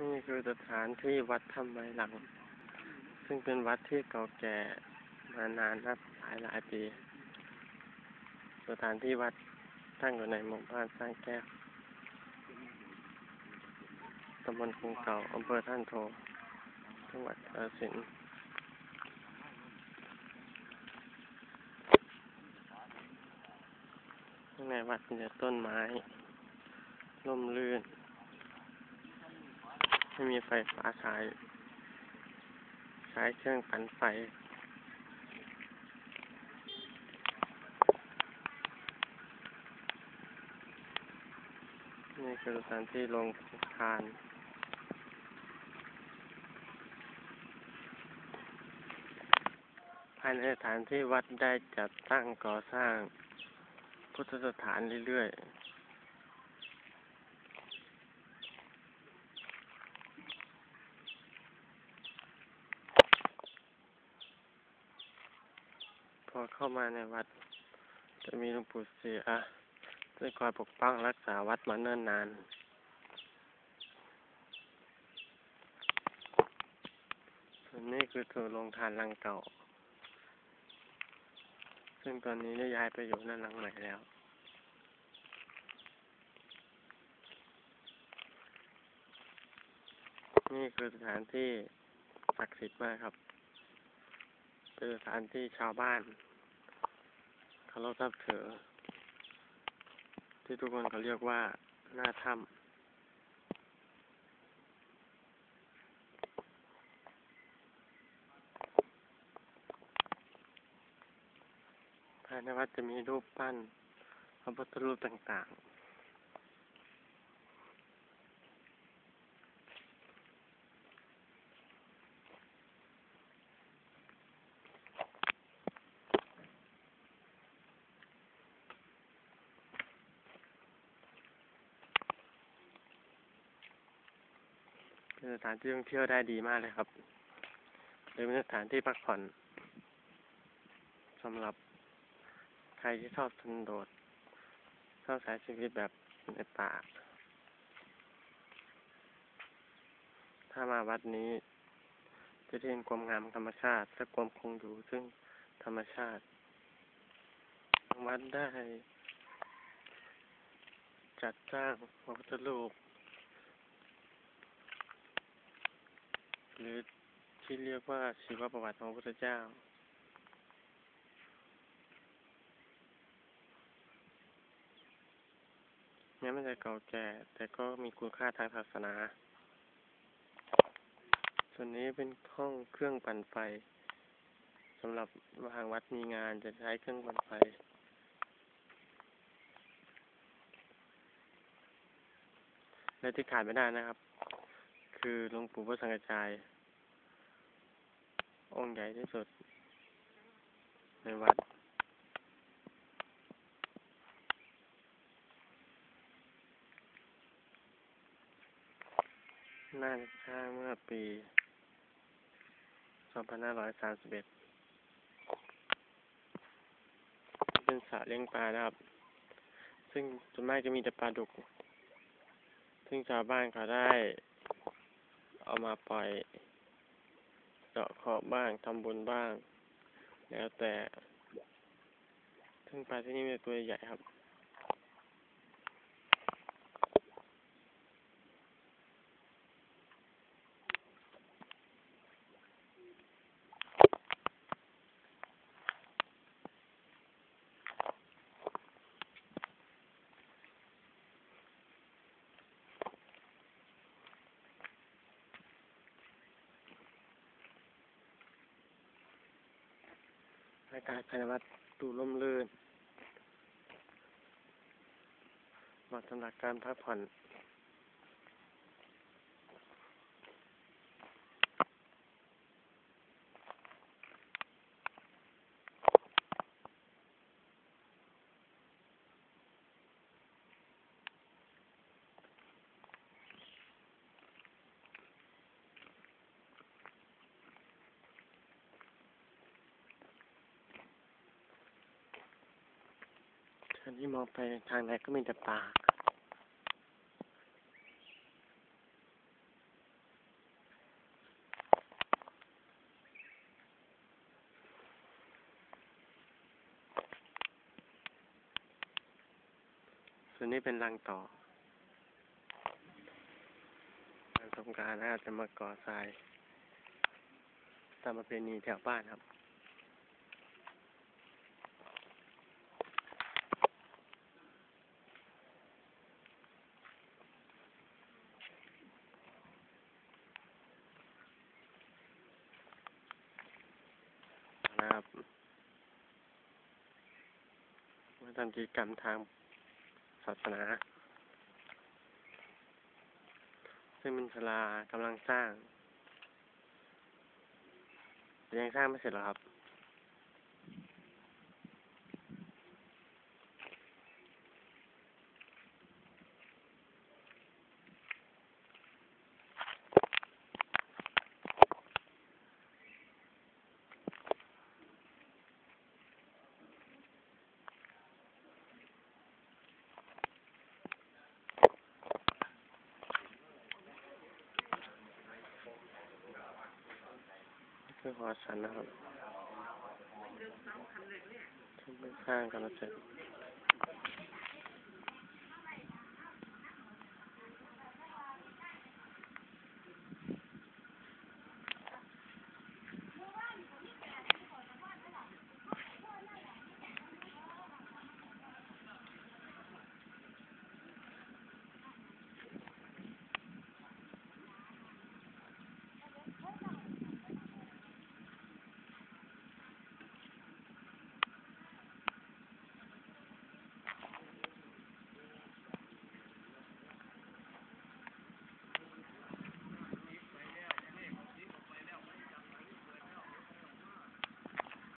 นี่คือสถานที่วัดถ้ำไมหลัง ซึ่งเป็นวัดที่เก่าแก่มานานนับหลายหลายปี สถานที่วัดตั้งอยู่ในหมู่บ้านสร้างแก้วตำบลกรุงเก่าอำเภอท่านโทจังหวัดกาฬสินธุ์ข้างในวัดมีต้นไม้ร่มรื่น ไม่มีไฟฟ้าใช้ใช้เครื่องปั่นไฟนี่คือสถานที่ลงทานภายในสถานที่วัดได้จัดตั้งก่อสร้างพุทธสถานเรื่อยๆ พ อเข้ามาในวัด จะมีหลวงปู่เสียได้คอยปกป้องรักษาวัดมาเนิ่นนานส่วนนี้คือตัวโรงทานลังเก่า ซึ่งตอนนี้ได้ย้ายไปอยู่นั่นหลังใหม่แล้วนี่คือสถานที่ศักดิ์สิทธิ์มากครับ เป็นสถานที่ชาวบ้าน คารพทับถือที่ทุกคนเขาเรียกว่า หน้าถ้ำภายในวัดจะมีรูปปั้นพระพุทธรูปต่างๆ สถานที่ท่องเที่ยวได้ดีมากเลยครับหรือเป็นสถานที่พักผ่อนสำหรับใครที่ชอบสันโดษชอบใช้ชีวิตแบบในป่า ถ้ามาวัดนี้ จะได้เห็นความงามธรรมชาติและความคงอยู่ซึ่งธรรมชาติ วัดได้ จัดสร้างพระพุทธรูป หรือที่เรียกว่าชีวประวัติของพระพุทธเจ้า แม้มันจะเก่าแก่ แต่ก็มีคุณค่าทางศาสนา ส่วนนี้เป็นห้องเครื่องปั่นไฟสำหรับทางวัดมีงานจะใช้เครื่องปั่นไฟและที่ขาดไม่ได้นะครับ คือหลวงปู่พระสังฆจาย องค์ใหญ่ที่สุด ในวัด น่าจะสร้างเมื่อปี 2531เป็นสระเลี้ยงปลานะครับ ซึ่งส่วนมากจะมีแต่ปลาดุก ซึ่งชาวบ้านเขาได้ เอามาปล่อยเจาะขอบบ้างทำบุญบ้าง แล้วแต่ ซึ่งปลาที่นี่มีแต่ตัวใหญ่ครับ อากาศภายในวัดดูร่มรื่นเหมาะสำหรับการพักผ่อน นที่มองไปทางไหนก็มีแต่ป่าส่วนนี้เป็นรังต่อทางสมการอาจจะมาก่อทรายตามมาเป็นนีแถวบ้านครับ นะครับมาทำกิจกรรมทางศาสนา ซึ่งมินชลากำลังสร้าง ยังสร้างไม่เสร็จหรอครับ นี่ คือหอฉันนะครับที่เพิ่งสร้างกันมาเสร็จ